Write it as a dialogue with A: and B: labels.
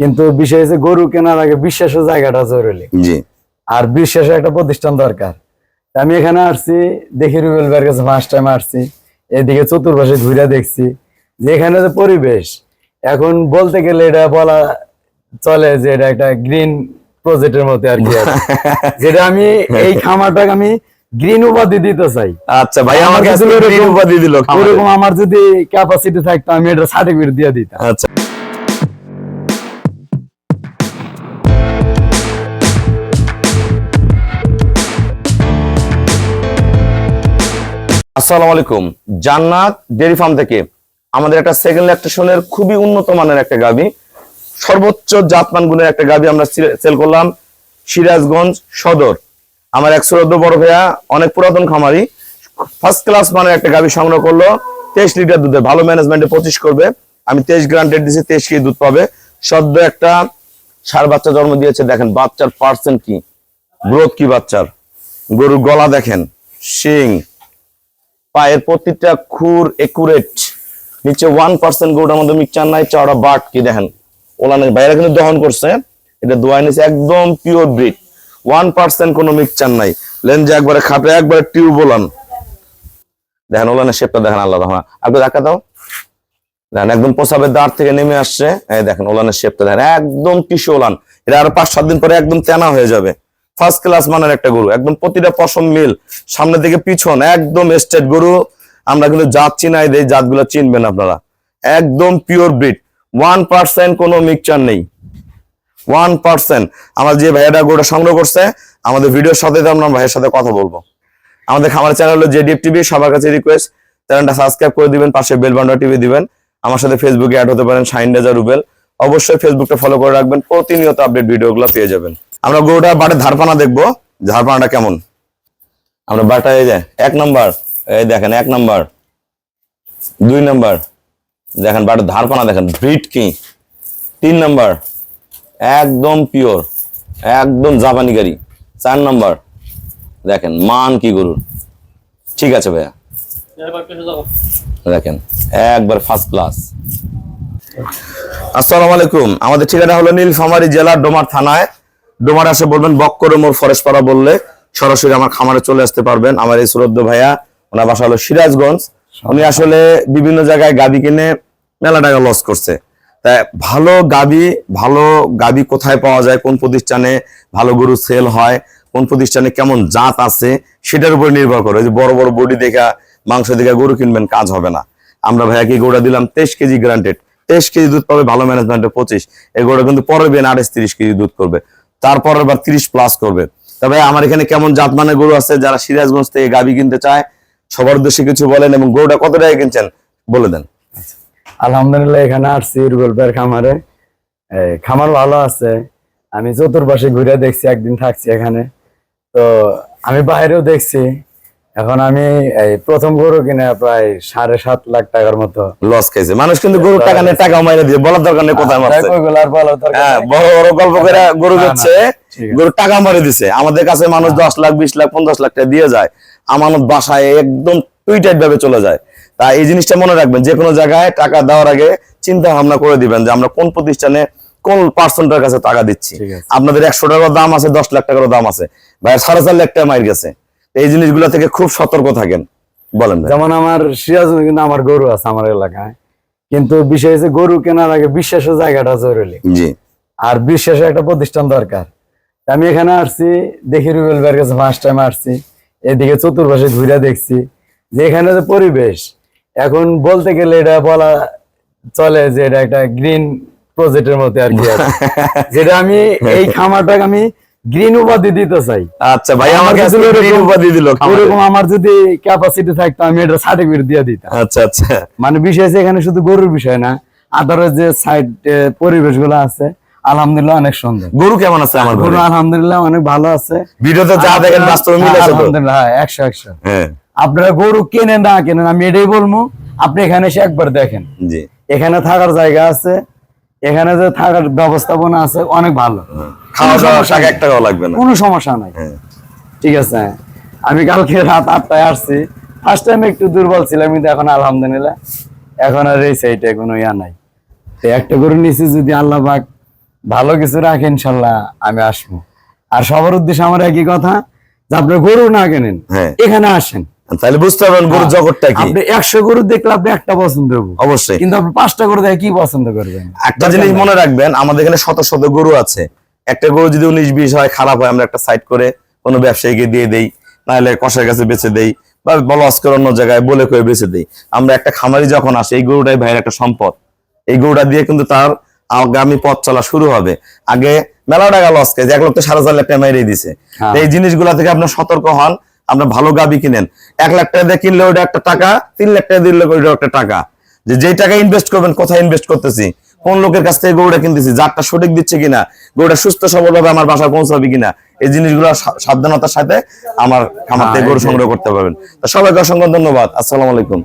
A: কিন্তু বিষয় হচ্ছে গরু কেনার আগে বিশ্বাসের জায়গাটা জরুরি। আর বিশ্বাসের একটা প্রতিষ্ঠান দরকার। আমি এখানে আসছি দেখি রুবেল ভাইয়ের কাছে ফার্স্ট টাইম আসছি এদিকে চতুর্পাশে ঘুরে দেখছি যে এখানে যে পরিবেশ এখন বলতে গেলে এটা বলা চলে যে এটা একটা গ্রিন প্রজেক্টের মতো আর কি যেটা আমি এই খামারটাকে আমি গ্রিন উপাধি দিতে চাই।
B: আচ্ছা ভাই আমার কাছে উপাধি দিল।
A: ওরকম আমার যদি ক্যাপাসিটি থাকতো আমি এটা সার্টিফিকেট দিয়ে দিতাম।
B: আচ্ছা। আসসালামু আলাইকুম। জান্নাত ডেয়ারি ফার্ম থেকে আমাদের একটা সেকেন্ড ল্যাকটেশনের খুবই উন্নত মানের একটা গাবি, সর্বোচ্চ জাতমান গুণের একটা গাবি আমরা সেল করলাম সিরাজগঞ্জ সদর। আমার এক শ্রদ্ধ বড় ভাইয়া, অনেক পুরাতন খামারি ফার্স্ট ক্লাস মানের একটা গাবি সংগ্রহ করল, তেইশ লিটার দুধে ভালো ম্যানেজমেন্টে পঁচিশ করবে। আমি তেইশ গ্রান্টেড দিয়েছি তেইশ কেজি দুধ পাবে। সদ্য একটা সার বাচ্চা জন্ম দিয়েছে, দেখেন বাচ্চার পার্সেন্ট কি? গ্রোথ কি বাচ্চার? গরুর গলা দেখেন, শিং পায়ের প্রতিটা খুর একুরেট নিচে ওয়ান পার্সেন্ট গরুটার মধ্যে মিক্সচার নাই, চওড়া বাট কি দেখেন? ওলানের বাইরে কিন্তু দহন করছে এটা দোয়াই নিছে একদম পিওর ব্রিড ওয়ান পার্সেন্ট কোনো মিক্সচার নাই। লেন্সে একবারে খাপে একবারে টিউব ওলান। দেখেন, ওলানের শেপটা দেখেন আল্লাহ রহমান। আগে দেখা দাও। দেখেন, একদম পোসাবের দাঁড় থেকে নেমে আসছে। এই দেখেন, ওলানের শেপটা দেখেন, একদম টিসু ওলান। এটা আরও পাঁচ সাত দিন পরে একদম তেনা হয়ে যাবে। ফার্স্ট ক্লাস মানের একটা গরু। একদম প্রতিটা পশম মিল সামনের দিকে পিছন, একদম স্টেট গরু। আমরা কিন্তু জাত চিনাই দেই, জাতগুলো চিনবেন আপনারা। একদম পিওর ব্রিড ওয়ান পার্সেন্ট কোনো মিক্সচার নেই। ওয়ান পার্সেন্ট আমার যে ভাইয়াটা গরুটা সংগ্রহ করছে, আমাদের ভিডিওর সাথে আমরা ভাইয়ের সাথে কথা বলব। আমাদের খামার চ্যানেল হলো জেডিএফ টিভি সবার কাছে রিকোয়েস্ট চ্যানেলটা সাবস্ক্রাইব করে দিবেন, পাশে বেল বান্ডা টিভি দিবেন। আমার সাথে ফেসবুকে অ্যাড হতে পারেন শাইন রেজা রুবেল। অবশ্যই ফেসবুকটা ফলো করে রাখবেন, প্রতিনিয়ত আপডেট ভিডিওগুলো পেয়ে যাবেন। আমরা গরুটার বাটের ধারপানা দেখব। ধারপানাটা কেমন? আমরা বাটা এই যে, এক নাম্বার। এই দেখেন, এক নাম্বার। দুই নাম্বার। দেখেন বাটের ধারপানা দেখেন ব্রিড কি? তিন নাম্বার। একদম পিওর, একদম জাপানি গাড়ি। চার নাম্বার। দেখেন, মান কি গরুর? ঠিক আছে ভাইয়া। দেখেন, একবার ফার্স্ট ক্লাস আসসালামু আলাইকুম। আমাদের ঠিকানা হলো নীলফামারী জেলার ডোমার থানায়। ডোমার আসে বলবেন বক্কর মোর ফরেস্ট পাড়া বললে সরাসরি আমার খামারে চলে আসতে পারবেন আমার এই শ্রদ্ধ ভাইয়া, ওনার বাসা হলো সিরাজগঞ্জ। উনি আসলে বিভিন্ন জায়গায় গাবি কিনে মেলা টাকা লস করছে। তাই ভালো গাবি ভালো গাবি কোথায় পাওয়া যায়, কোন প্রতিষ্ঠানে ভালো গরু সেল হয়, কোন প্রতিষ্ঠানে কেমন জাত আছে, সেটার উপর নির্ভর করে। যে বড় বড় বডি দেখা, মাংস দেখা গরু কিনবেন, কাজ হবে না। আমরা ভাইয়াকে গরুটা দিলাম তেইশ কেজি গ্রান্টেড তেইশ কেজি দুধ পাবে ভালো ম্যানেজমেন্টে পঁচিশ। এই গরুটা কিন্তু পরের বেন আড়াইশ তিরিশ কেজি দুধ করবে। তারপরের বার তিরিশ প্লাস করবে। তবে আমার এখানে কেমন জাত মানে গরু আছে, যারা সিরাজগঞ্জ থেকে গাবি কিনতে চায়, সবার উদ্দেশ্যে কিছু বলেন এবং গরুটা কত টাকা কিনছেন, বলে দেন।
A: আলহামদুলিল্লাহ, এখানে আসছি রুবেলবের খামারে। খামার ভালো আছে। আমি চতুর্পাশে ঘুরে দেখছি, একদিন থাকছি এখানে। তো আমি বাইরেও দেখছি। এখন আমি এই প্রথম গরু কিনে প্রায় সাড়ে সাত লাখ টাকার মতো।
B: লস খাইছে মানুষ কিন্তু গরুর টাকা নেই টাকা মাইনে দিয়ে বলার দরকার নেই কোথায় মারছে
A: বলার দরকার
B: হ্যাঁ। বড় বড় গল্প করে গরু
A: আছে।
B: গরু টাকা মারে দিছে। আমাদের কাছে মানুষ দশ লাখ বিশ লাখ পঞ্চাশ লাখ টাকা দিয়ে যায়। আমানত বাসায় একদম টুইটাইট ভাবে চলে যায়। তা এই জিনিসটা মনে রাখবেন যে কোনো জায়গায় টাকা দেওয়ার আগে চিন্তা ভাবনা করে দিবেন যে আমরা কোন প্রতিষ্ঠানে কোন পার্সনটার কাছে টাকা দিচ্ছি। আপনাদের একশো টাকার দাম আছে দশ লাখ টাকারও দাম আছে। ভাই সাড়ে চার লাখ টাকা মাইর গেছে। এই জিনিসগুলো থেকে খুব সতর্ক থাকেন। বলেন
A: যেমন আমার সিরাজ কিন্তু আমার গরু আছে আমার এলাকায়। কিন্তু বিষয় হচ্ছে গরু কেনার আগে বিশ্বাসের জায়গাটা জরুরি।
B: জি।
A: আর বিশ্বাসের একটা প্রতিষ্ঠান দরকার। আমি এখানে আসছি দেখি রুবেল ভাইয়ের কাছে ফার্স্ট টাইম আসছি। এদিকে চতুর্পাশে ঘুরে দেখছি যে এখানে যে পরিবেশ এখন বলতে গেলে এটা বলা চলে যে এটা একটা গ্রিন প্রজেক্টের মতো আর কি। যেটা আমি এই খামারটাকে আমি গ্রিন উপাধি দিতে চাই।
B: আচ্ছা ভাই
A: আমার
B: আমাকে
A: কাছে
B: আসলে উপাধি দিল
A: আমার যদি ক্যাপাসিটি থাকতো আমি এটা সার্টিফিকেট দিয়ে দিতাম।
B: আচ্ছা আচ্ছা।
A: মানে বিষয় এখানে শুধু গরুর বিষয় না আদারের যে সাইড পরিবেশগুলো আছে আলহামদুলিল্লাহ অনেক সুন্দর।
B: গরু কেমন আছে আমার
A: গরু আলহামদুলিল্লাহ অনেক ভালো আছে।
B: ভিডিওতে যা দেখেন বাস্তবে মিল আছে
A: আলহামদুলিল্লাহ হ্যাঁ, একশো একশো।
B: হ্যাঁ।
A: আপনারা গরু কেনেন না কেনেন আমি এটাই বলব আপনি এখানে এসে একবার দেখেন।
B: জি।
A: এখানে থাকার জায়গা আছে এখানে যে থাকার ব্যবস্থাপনা আছে অনেক ভালো।
B: খাওয়া দাওয়া
A: নেই।
B: এক টাকাও লাগবে না।
A: কোনো সমস্যা নাই।
B: হ্যাঁ।
A: ঠিক আছে। আমি কালকে রাত আটটায় আসছি। ফার্স্ট টাইম একটু দুর্বল ছিলাম কিন্তু এখন আলহামদুলিল্লাহ এখন আর এই সাইডে কোনো ইয়া নাই। তো একটা গরু নিছি যদি আল্লাহ পাক ভালো কিছু রাখে ইনশাল্লাহ আমি আসব। আর সবার উদ্দেশ্যে আমার একই কথা যে আপনি গরু না কেনেন
B: হ্যাঁ।
A: এখানে আসেন।
B: তাহলে বুঝতে পারবেন গরুর
A: হ্যাঁ।
B: জগৎটা কি?
A: আপনি একশো গরু দেখলে আপনি একটা পছন্দ হব
B: অবশ্যই।
A: কিন্তু আপনি পাঁচটা গরু দেখে কি পছন্দ করবেন?
B: একটা জিনিস মনে রাখবেন আমাদের এখানে শত শত গরু আছে। একটা গরু যদি উনিশ বিশ হয় খারাপ হয় আমরা একটা সাইড করে কোনো ব্যবসায়ীকে দিয়ে দেই নাহলে কষার কাছে বেচে দেই বা লস করে অন্য জায়গায় বলে করে বেচে দেই। আমরা একটা খামারি যখন আসে এই গরুটাই ভাইয়ের একটা সম্পদ। এই গরুটা দিয়ে কিন্তু তার আগামী পথ চলা শুরু হবে। আগে মেলা টাকা লস খেয়েছে এক লক্ষ সাড়ে চার লাখ টাকা মেরে দিছে।
A: হ্যাঁ।
B: এই জিনিসগুলা থেকে আপনার সতর্ক হন আমরা ভালো গাবি কিনেন। এক লাখ টাকা দিয়ে কিনলে ওইটা একটা টাকা তিন লাখ টাকা দিলে ওইটা একটা টাকা। যে যেই টাকা ইনভেস্ট করবেন কোথায় ইনভেস্ট করতেছি? কোন লোকের কাছ থেকে গরুটা কিনতেছি? যারটা সঠিক দিচ্ছে কিনা? গরুটা সুস্থ সবলভাবে আমার বাসায় পৌঁছাবে কিনা? এই জিনিসগুলো সাবধানতার সাথে আমার খামার থেকে
A: হ্যাঁ,
B: গরু সংগ্রহ করতে পারবেন। তো সবাইকে অসংখ্য ধন্যবাদ। আসসালাম আলাইকুম।